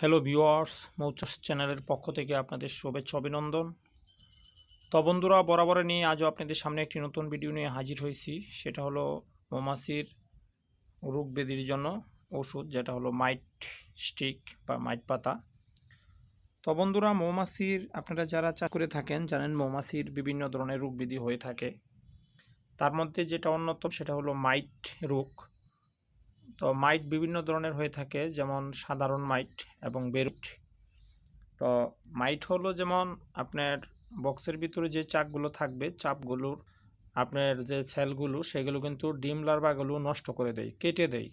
Hello viewers মৌচাস চ্যানেলের পক্ষ থেকে আপনাদের শুভেচ্ছা, অভিনন্দন। তো বন্ধুরা, বরাবর নিয়ে আজও আপনাদের সামনে একটি নতুন ভিডিও নিয়ে হাজির হয়েছি। সেটা হলো মৌমাছির রোগ ব্যাধির জন্য ওষুধ, যেটা হলো মাইট স্টিক বা মাইট পাতা। তো বন্ধুরা, মৌমাছির, আপনারা যারা চাষ করে থাকেন, জানেন মৌমাছির বিভিন্ন ধরনের রোগ ব্যাধি হয়ে থাকে। তার মধ্যে যেটা অন্যতম, সেটা হলো মাইট রোগ। তো মাইট বিভিন্ন ধরনের হয়ে থাকে, যেমন সাধারণ মাইট এবং বেরুট তো মাইট হলো যেমন আপনার বক্সের ভিতরে যে চাকগুলো থাকবে, চাপগুলোর আপনার যে সেলগুলো, সেগুলো কিন্তু ডিম, লার্ভাগুলো নষ্ট করে দেয়, কেটে দেয়।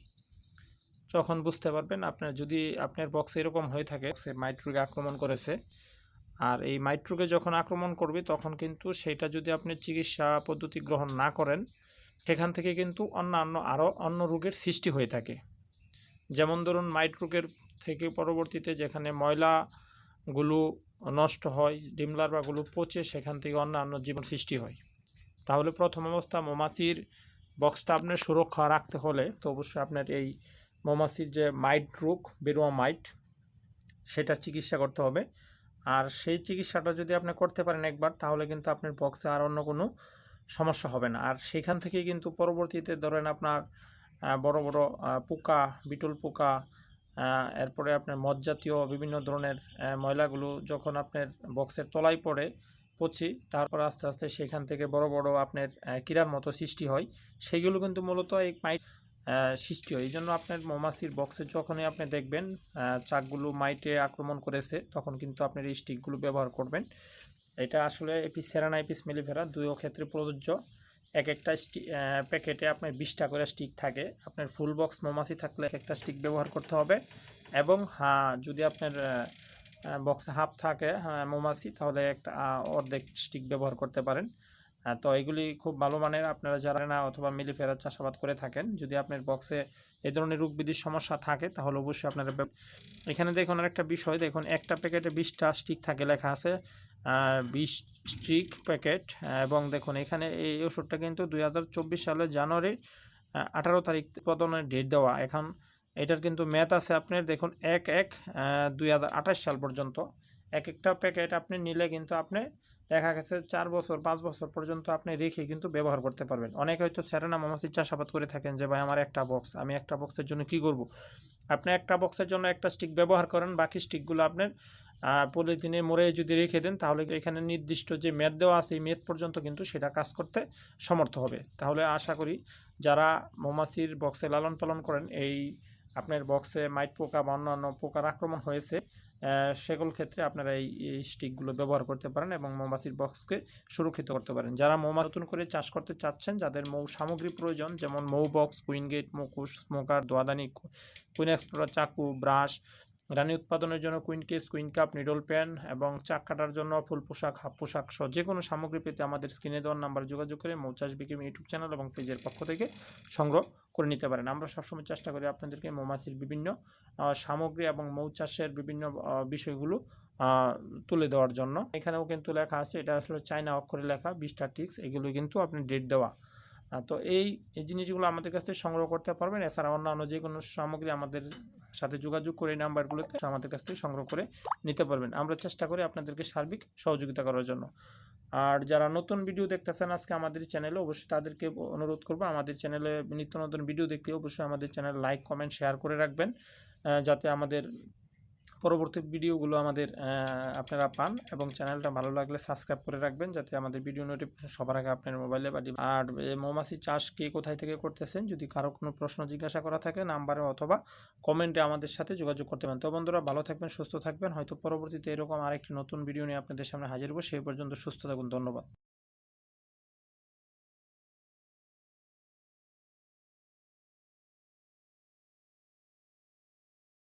তখন বুঝতে পারবেন আপনার যদি আপনার বক্সে এরকম হয়ে থাকে, সে মাইট রোগে আক্রমণ করেছে, আর এই মাইট রোগে যখন আক্রমণ করবে, তখন কিন্তু সেটা যদি আপনি চিকিৎসা পদ্ধতি গ্রহণ না করেন সেখান থেকে কিন্তু অন্যান্য আরও অন্য রোগের সৃষ্টি হয়ে থাকে। যেমন ধরুন, মাইট রোগের থেকে পরবর্তীতে যেখানে ময়লাগুলো নষ্ট হয়, ডিম লার্ভাগুলো পচে, সেখান থেকে অন্যান্য জীবন সৃষ্টি হয়। তাহলে প্রথম অবস্থা মৌমাছির বক্সটা আপনার সুরক্ষা রাখতে হলে তো অবশ্যই আপনার এই মৌমাছির যে মাইট রোগ, বেরোয়া মাইট সেটার চিকিৎসা করতে হবে। আর সেই চিকিৎসাটা যদি আপনি করতে পারেন একবার, তাহলে কিন্তু আপনার বক্সে আর অন্য কোনো সমস্যা হবে না। আর সেখান থেকেই কিন্তু পরবর্তীতে ধরেন আপনার বড় বড় পোকা, বিটল পোকা এরপরে আপনার মদ জাতীয় বিভিন্ন ধরনের ময়লাগুলো যখন আপনার বক্সের তলায় পড়ে, পচি, তারপর আস্তে আস্তে সেখান থেকে বড় বড় আপনার কীড়ার মতো সৃষ্টি হয়। সেইগুলো কিন্তু মূলত এই মাইট সৃষ্টি হয়। এই জন্য আপনার মৌমাছির বক্সে যখনই আপনি দেখবেন চাকগুলো মাইটে আক্রমণ করেছে, তখন কিন্তু আপনার এই স্টিকগুলো ব্যবহার করবেন। এটা আসলে এপিস সেরানা এপিস মেলিফেরা দুইও ক্ষেত্রে প্রযোজ্য। এক একটা প্যাকেটে আপনার বিশটা করে স্টিক থাকে। আপনার ফুল বক্স মৌমাছি থাকলে এক একটা স্টিক ব্যবহার করতে হবে। এবং হ্যাঁ যদি আপনার বক্সে হাফ থাকে হ্যাঁ, মৌমাছি তাহলে একটা অর্ধেক স্টিক ব্যবহার করতে পারেন। তো এগুলি খুব ভালো মানের আপনারা যারা না অথবা মিলি ফেরার চাষাবাদ করে থাকেন, যদি আপনার বক্সে এ ধরনের রোগ বিধির সমস্যা থাকে, তাহলে অবশ্যই আপনারা এখানে দেখুন আরেকটা বিষয়, দেখুন একটা প্যাকেটে বিশটা স্টিক থাকে লেখা আছে বিশ স্টিক প্যাকেট এবং দেখুন এখানে এই ওষুধটা কিন্তু দুই হাজার চব্বিশ সালের জানুয়ারির আঠারো তারিখ উৎপাদনের ডেট দেওয়া। এখন এটার কিন্তু ম্যাথ আছে আপনার, দেখুন এক এক দুই সাল পর্যন্ত। এক একটা প্যাকেট আপনি নিলে কিন্তু আপনি দেখা গেছে চার বছর, পাঁচ বছর পর্যন্ত আপনি রেখে কিন্তু ব্যবহার করতে পারবেন। অনেকে হয়তো সেরেনা মৌমাছির চাষাবাদ করে থাকেন যে, ভাই, আমার একটা বক্স আমি একটা বক্সের জন্য কি করব? আপনি একটা বক্সের জন্য একটা স্টিক ব্যবহার করেন, বাকি স্টিকগুলো আপনার পলিথিনে মরে যদি রেখে দেন, তাহলে এখানে নির্দিষ্ট যে মেদ দেওয়া আছে, এই মেদ পর্যন্ত কিন্তু সেটা কাজ করতে সমর্থ হবে। তাহলে আশা করি যারা মৌমাছির বক্সে লালন পালন করেন, এই আপনার বক্সে মাইট পোকা বা অন্যান্য পোকার আক্রমণ হয়েছে সেগুলো ক্ষেত্রে আপনারা এই স্টিকগুলো ব্যবহার করতে পারেন এবং মৌমাছির বক্সকে সুরক্ষিত করতে পারেন। যারা মৌমা নতুন করে চাষ করতে চাচ্ছেন, যাদের মৌ সামগ্রী প্রয়োজন, যেমন মৌ বক্স কুইন গেট মুকুশ স্মোকার দোয়াদানি কুইন এক্সপ্লোরার চাকু ব্রাশ রানী উৎপাদনের জন্য queen case queen cup needle pan এবং চাক কাটার জন্য ফুল পোশাক হাফ পোশাক সহ যে কোনো সামগ্রী পেতে আমাদের স্ক্রিনে দেওয়ার নাম্বার যোগাযোগ করে মৌচাষ বিকিম ইউটিউব চ্যানেল এবং পেজের পক্ষ থেকে সংগ্রহ করে নিতে পারেন। আমরা সবসময় চেষ্টা করি আপনাদেরকে মৌমাছির বিভিন্ন সামগ্রী এবং মৌচাষের বিভিন্ন বিষয়গুলো তুলে দেওয়ার জন্য। এখানেও কিন্তু লেখা আছে, এটা আসলে চায়না অক্ষরে লেখা বিশটা টিক্স, এগুলো কিন্তু আপনি ডেট দেওয়া। তো এই এই জিনিসগুলো আমাদের কাছ থেকে সংগ্রহ করতে পারবেন। এছাড়া অন্যান্য যে কোনো সামগ্রী আমাদের সাথে যোগাযোগ করে এই নাম্বারগুলোতে আমাদের কাছ থেকে সংগ্রহ করে নিতে পারবেন। আমরা চেষ্টা করি আপনাদেরকে সার্বিক সহযোগিতা করার জন্য। আর যারা নতুন ভিডিও দেখতেছেন আজকে আমাদের চ্যানেলে, অবশ্যই তাদেরকে অনুরোধ করব, আমাদের চ্যানেলে নিত্য নতুন ভিডিও দেখতে অবশ্যই আমাদের চ্যানেল লাইক, কমেন্ট, শেয়ার করে রাখবেন যাতে আমাদের পরবর্তী ভিডিওগুলো আমাদের আপনারা পান এবং চ্যানেলটা ভালো লাগলে সাবস্ক্রাইব করে রাখবেন যাতে আমাদের ভিডিও নোটিফিকেশন সবার আগে আপনার মোবাইলে বা আর মৌমাছি চাষ কে কোথায় থেকে করতেছেন? যদি কারও কোনো প্রশ্ন জিজ্ঞাসা করা থাকে নাম্বারে অথবা কমেন্টে আমাদের সাথে যোগাযোগ করতে পারেন। তো বন্ধুরা, ভালো থাকবেন, সুস্থ থাকবেন। হয়তো পরবর্তীতে এরকম আরেকটি নতুন ভিডিও নিয়ে আপনাদের সামনে হাজির হব। সেই পর্যন্ত সুস্থ থাকুন। ধন্যবাদ।